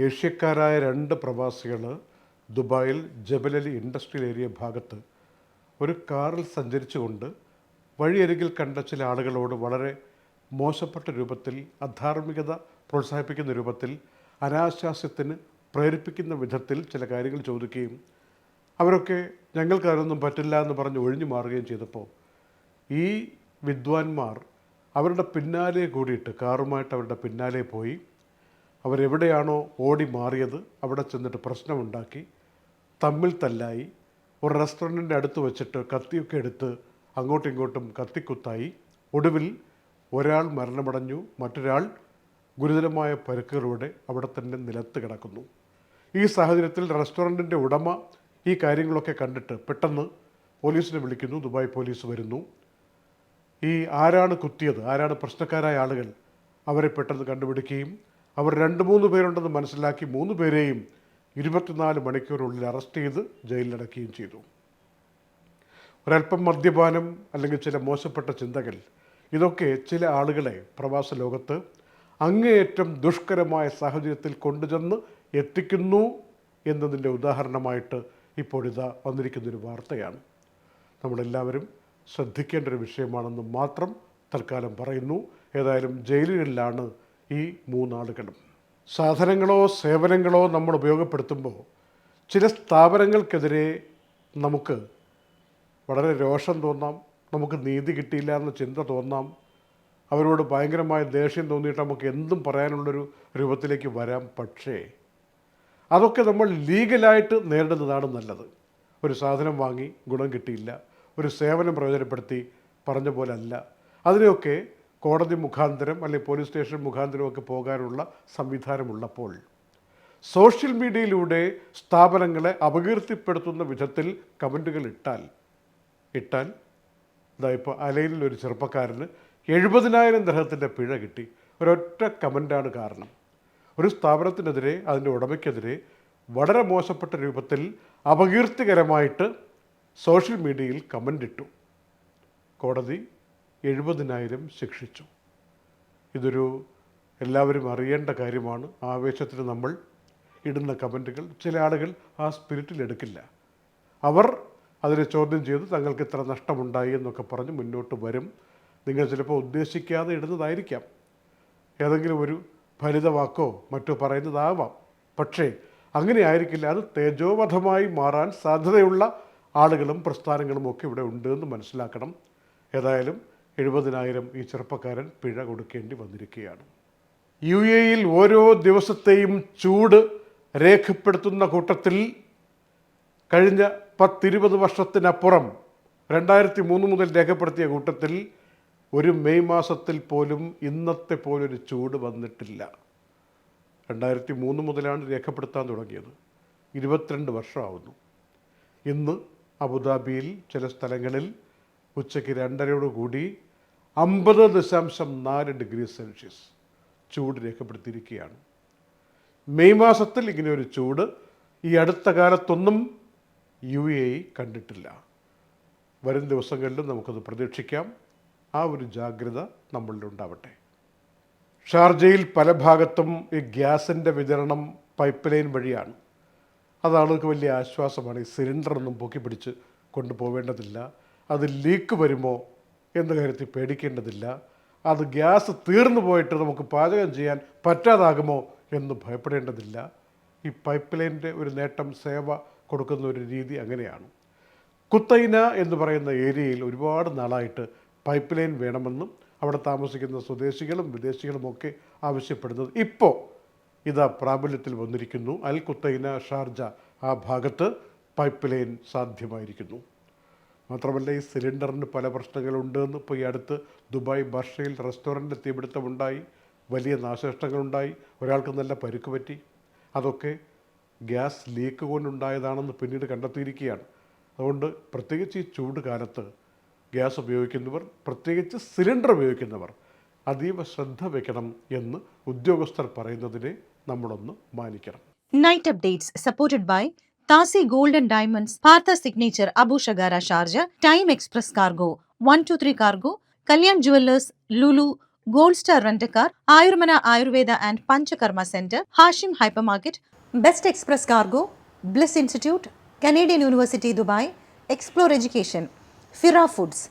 ഏഷ്യക്കാരായ രണ്ട് പ്രവാസികൾ ദുബായിൽ ജബലലി ഇൻഡസ്ട്രിയൽ ഏരിയ ഭാഗത്ത് ഒരു കാറിൽ സഞ്ചരിച്ചുകൊണ്ട് വഴിയരികിൽ കണ്ട ചില ആളുകളോട് വളരെ മോശപ്പെട്ട രൂപത്തിൽ അധാർമികത പ്രോത്സാഹിപ്പിക്കുന്ന രൂപത്തിൽ അനാശാസ്യത്തിന് പ്രേരിപ്പിക്കുന്ന വിധത്തിൽ ചില കാര്യങ്ങൾ ചോദിക്കുകയും അവരൊക്കെ ഞങ്ങൾക്ക് അതിനൊന്നും പറ്റില്ല എന്ന് പറഞ്ഞ് ഒഴിഞ്ഞു മാറുകയും ചെയ്തപ്പോൾ ഈ വിദ്വാൻമാർ അവരുടെ പിന്നാലെ കൂടിയിട്ട് കാറുമായിട്ട് അവരുടെ പിന്നാലെ പോയി അവരെവിടെയാണോ ഓടി മാറിയത് അവിടെ ചെന്നിട്ട് പ്രശ്നമുണ്ടാക്കി തമ്മിൽ തല്ലായി ഒരു റെസ്റ്റോറന്റിന്റെ അടുത്ത് വെച്ചിട്ട് കത്തിയൊക്കെ എടുത്ത് അങ്ങോട്ടും ഇങ്ങോട്ടും കത്തിക്കുത്തായി. ഒടുവിൽ ഒരാൾ മരണമടഞ്ഞു മറ്റൊരാൾ ഗുരുതരമായ പരുക്കുകളോടെ അവിടെ തന്നെ നിലത്ത് കിടക്കുന്നു. ഈ സാഹചര്യത്തിൽ റെസ്റ്റോറന്റിന്റെ ഉടമ ഈ കാര്യങ്ങളൊക്കെ കണ്ടിട്ട് പെട്ടെന്ന് പോലീസിനെ വിളിക്കുന്നു ദുബായ് പോലീസ് വരുന്നു. ഈ ആരാണ് കുത്തിയത് ആരാണ് പ്രശ്നക്കാരായ ആളുകൾ അവരെ പെട്ടെന്ന് കണ്ടുപിടിക്കുകയും അവർ രണ്ട് മൂന്ന് പേരുണ്ടെന്ന് മനസ്സിലാക്കി മൂന്ന് പേരെയും ഇരുപത്തിനാല് മണിക്കൂറിനുള്ളിൽ അറസ്റ്റ് ചെയ്ത് ജയിലിലടക്കുകയും ചെയ്തു. ഒരല്പം മദ്യപാനം അല്ലെങ്കിൽ ചില മോശപ്പെട്ട ചിന്തകൾ ഇതൊക്കെ ചില ആളുകളെ പ്രവാസ ലോകത്ത് അങ്ങേയറ്റം ദുഷ്കരമായ സാഹചര്യത്തിൽ കൊണ്ടുചെന്ന് എത്തിക്കുന്നു എന്നതിന്റെ ഉദാഹരണമായിട്ട് ഇപ്പോഴിതാ വന്നിരിക്കുന്നൊരു വാർത്തയാണ്. നമ്മളെല്ലാവരും ശ്രദ്ധിക്കേണ്ട ഒരു വിഷയമാണെന്ന് മാത്രം തൽക്കാലം പറയുന്നു. ഏതായാലും ജയിലുകളിലാണ് ഈ മൂന്നാളുകളും സാധനങ്ങളോ സേവനങ്ങളോ നമ്മൾ ഉപയോഗപ്പെടുത്തുമ്പോൾ ചില സ്ഥാപനങ്ങൾക്കെതിരെ നമുക്ക് വളരെ രോഷം തോന്നാം നമുക്ക് നീതി കിട്ടിയില്ല എന്ന ചിന്ത തോന്നാം. അവരോട് ഭയങ്കരമായ ദേഷ്യം തോന്നിയിട്ട് നമുക്ക് എന്തും പറയാനുള്ളൊരു രൂപത്തിലേക്ക് വരാം. പക്ഷേ അതൊക്കെ നമ്മൾ ലീഗലായിട്ട് നേരിടുന്നതാണ് നല്ലത്. ഒരു സാധനം വാങ്ങി ഗുണം കിട്ടിയില്ല ഒരു സേവനം പ്രയോജനപ്പെടുത്തി പറഞ്ഞ പോലെ അല്ല. അതിനെയൊക്കെ കോടതി മുഖാന്തരം അല്ലെങ്കിൽ പോലീസ് സ്റ്റേഷൻ മുഖാന്തരമൊക്കെ പോകാനുള്ള സംവിധാനമുള്ളപ്പോൾ സോഷ്യൽ മീഡിയയിലൂടെ സ്ഥാപനങ്ങളെ അപകീർത്തിപ്പെടുത്തുന്ന വിധത്തിൽ കമന്റുകൾ ഇട്ടാൽ ഇട്ടാൽ ഇതാ ഇപ്പോൾ അലയിലിൽ ഒരു ചെറുപ്പക്കാരന് എഴുപതിനായിരം ദഹത്തിന്റെ പിഴ കിട്ടി. ഒരൊറ്റ കമന്റാണ് കാരണം. ഒരു സ്ഥാപനത്തിനെതിരെ അതിന്റെ ഉടമയ്ക്കെതിരെ വളരെ മോശപ്പെട്ട രൂപത്തിൽ അപകീർത്തികരമായിട്ട് സോഷ്യൽ മീഡിയയിൽ കമന്റ് ഇട്ടു കോടതി എഴുപതിനായിരം ശിക്ഷിച്ചു. ഇതൊരു എല്ലാവരും അറിയേണ്ട കാര്യമാണ്. ആവേശത്തിന് നമ്മൾ ഇടുന്ന കമന്റുകൾ ചില ആളുകൾ ആ സ്പിരിറ്റിൽ എടുക്കില്ല. അവർ അതിനെ ചോദ്യം ചെയ്ത് തങ്ങൾക്ക് ഇത്ര നഷ്ടമുണ്ടായി എന്നൊക്കെ പറഞ്ഞ് മുന്നോട്ട് വരും. നിങ്ങൾ ചിലപ്പോൾ ഉദ്ദേശിക്കാതെ ഇടുന്നതായിരിക്കാം. ഏതെങ്കിലും ഒരു ഫലിതവാക്കോ മറ്റോ പറയുന്നതാവാം. പക്ഷേ അങ്ങനെ ആയിരിക്കില്ല. അത് തേജോവധമായി മാറാൻ സാധ്യതയുള്ള ആളുകളും പ്രസ്ഥാനങ്ങളും ഒക്കെ ഇവിടെ ഉണ്ട് എന്ന് മനസ്സിലാക്കണം. ഏതായാലും എഴുപതിനായിരം ഈ ചെറുപ്പക്കാരൻ പിഴ കൊടുക്കേണ്ടി വന്നിരിക്കുകയാണ്. യു എയിൽ ഓരോ ദിവസത്തെയും ചൂട് രേഖപ്പെടുത്തുന്ന കൂട്ടത്തിൽ കഴിഞ്ഞ പത്തിരുപത് വർഷത്തിനപ്പുറം രണ്ടായിരത്തി മൂന്ന് മുതൽ രേഖപ്പെടുത്തിയ കൂട്ടത്തിൽ ഒരു മെയ് മാസത്തിൽ പോലും ഇന്നത്തെ പോലൊരു ചൂട് വന്നിട്ടില്ല. രണ്ടായിരത്തി മൂന്ന് മുതലാണ് രേഖപ്പെടുത്താൻ തുടങ്ങിയത്. ഇരുപത്തിരണ്ട് വർഷമാവുന്നു. ഇന്ന് അബുദാബിയിൽ ചില സ്ഥലങ്ങളിൽ ഉച്ചയ്ക്ക് രണ്ടരയോടുകൂടി അമ്പത് ദശാംശം നാല് ഡിഗ്രി സെൽഷ്യസ് ചൂട് രേഖപ്പെടുത്തിയിരിക്കുകയാണ്. മെയ് മാസത്തിൽ ഇങ്ങനെ ഒരു ചൂട് ഈ അടുത്ത കാലത്തൊന്നും യു എ കണ്ടിട്ടില്ല. വരും ദിവസങ്ങളിലും നമുക്കത് പ്രതീക്ഷിക്കാം. ആ ഒരു ജാഗ്രത നമ്മളിൽ ഉണ്ടാവട്ടെ. ഷാർജയിൽ പല ഭാഗത്തും ഈ ഗ്യാസിന്റെ വിതരണം പൈപ്പ് ലൈൻ വഴിയാണ്. അത് ആളുകൾക്ക് വലിയ ആശ്വാസമാണ്. ഈ സിലിണ്ടറൊന്നും പൊക്കി പിടിച്ച് കൊണ്ടുപോവേണ്ടതില്ല. അത് ലീക്ക് വരുമോ എന്ന കാര്യത്തിൽ പേടിക്കേണ്ടതില്ല. അത് ഗ്യാസ് തീർന്നു പോയിട്ട് നമുക്ക് പാചകം ചെയ്യാൻ പറ്റാതാകുമോ എന്ന് ഭയപ്പെടേണ്ടതില്ല. ഈ പൈപ്പ് ലൈനിന്റെ ഒരു നേട്ടം സേവ കൊടുക്കുന്ന ഒരു രീതി അങ്ങനെയാണ്. കുത്തൈന എന്ന് പറയുന്ന ഏരിയയിൽ ഒരുപാട് നാളായിട്ട് പൈപ്പ് ലൈൻ വേണമെന്നും അവിടെ താമസിക്കുന്ന സ്വദേശികളും വിദേശികളുമൊക്കെ ആവശ്യപ്പെടുന്നത് ഇപ്പോൾ ഇതാ പ്രാബല്യത്തിൽ വന്നിരിക്കുന്നു. അൽ കുത്തൈന ഷാർജ ആ ഭാഗത്ത് പൈപ്പ് ലൈൻ സാധ്യമായിരിക്കുന്നു. മാത്രമല്ല ഈ സിലിണ്ടറിന് പല പ്രശ്നങ്ങളുണ്ട് എന്ന് ഇപ്പോൾ ഈ അടുത്ത് ദുബായ് ബർഷയിൽ റെസ്റ്റോറന്റ് തീപിടുത്തമുണ്ടായി. വലിയ നാശനഷ്ടങ്ങളുണ്ടായി. ഒരാൾക്ക് നല്ല പരുക്ക് പറ്റി. അതൊക്കെ ഗ്യാസ് ലീക്ക് കൊണ്ടുണ്ടായതാണെന്ന് പിന്നീട് കണ്ടെത്തിയിരിക്കുകയാണ്. അതുകൊണ്ട് പ്രത്യേകിച്ച് ഈ ചൂട് കാലത്ത് ഗ്യാസ് ഉപയോഗിക്കുന്നവർ പ്രത്യേകിച്ച് സിലിണ്ടർ ഉപയോഗിക്കുന്നവർ അതീവ ശ്രദ്ധ വയ്ക്കണം എന്ന് ഉദ്യോഗസ്ഥർ പറയുന്നതിനെ നമ്മളൊന്ന് മാനിക്കണം. Night updates supported supported by Tasi Gold and Diamonds, Partha Signature, Abu Shagara Sharjah, Time Express Cargo, 123 Cargo, Kalyan Jewelers, Lulu, Gold Star Rent-A-Car, Ayurmana Ayurveda and Panchakarma Center, Hashim Hypermarket, Best Express Cargo, Bliss Institute, Canadian University Dubai, Explore Education, Fira Foods,